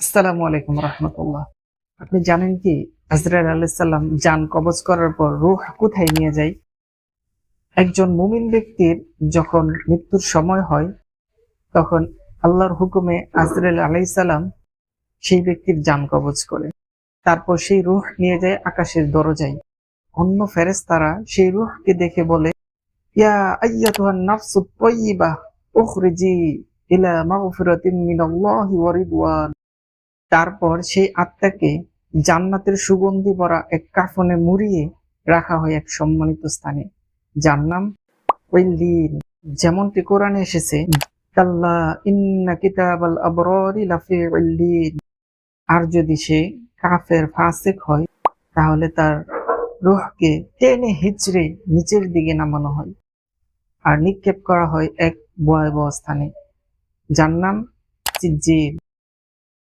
আসসালামু আলাইকুম রহমতুল্লাহ। আপনি জানেন কি, আজরাইল আলাইসাল্লাম যান কবজ করার পর রুহ কোথায় নিয়ে যায়? একজন মুমিন ব্যক্তির যখন মৃত্যুর সময় হয়, তখন আল্লাহর হুকুমে আজরাইল আলাইসাল্লাম সেই ব্যক্তির যান কবজ করে। তারপর সেই রুহ নিয়ে যায় আকাশের দরজায়। অন্য ফেরেশতারা সেই রুহকে দেখে বলে, ইয়া ইলা মাগফিরাতিন মিনাল্লাহি তারপর সেই আত্মাকে জান্নাতের সুগন্ধি ভরা এক কাফনে মুড়িয়ে রাখা হয় এক সম্মানিত স্থানে। যার নাম যেমনটি কোরআনে এসেছে আর যদি সে কাফের ফাসিক হয়, তাহলে তার রুহকে টেনে হিচড়ে নিচের দিকে নামানো হয় আর নিক্ষেপ করা হয় এক ভয়াবহ স্থানে। যার নাম সিজ্জিল